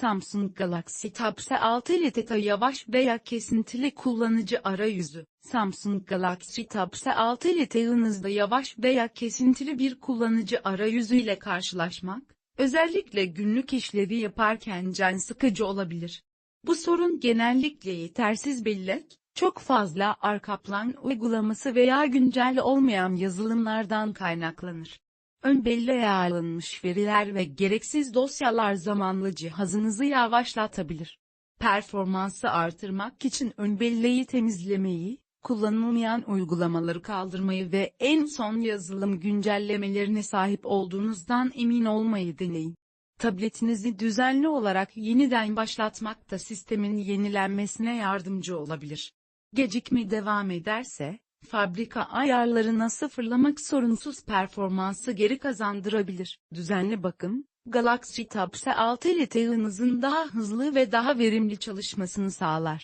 Samsung Galaxy Tab S6 LTE yavaş veya kesintili kullanıcı arayüzü. Samsung Galaxy Tab S6 LTE hızlı yavaş veya kesintili bir kullanıcı arayüzü ile karşılaşmak, özellikle günlük işlevi yaparken can sıkıcı olabilir. Bu sorun genellikle yetersiz bellek, çok fazla arka plan uygulaması veya güncel olmayan yazılımlardan kaynaklanır. Ön belleğe alınmış veriler ve gereksiz dosyalar zamanla cihazınızı yavaşlatabilir. Performansı artırmak için ön belleği temizlemeyi, kullanılmayan uygulamaları kaldırmayı ve en son yazılım güncellemelerine sahip olduğunuzdan emin olmayı deneyin. Tabletinizi düzenli olarak yeniden başlatmak da sistemin yenilenmesine yardımcı olabilir. Gecikme devam ederse, fabrika ayarlarına sıfırlamak sorunsuz performansı geri kazandırabilir. Düzenli bakım, Galaxy Tab S6 LTE'nizin daha hızlı ve daha verimli çalışmasını sağlar.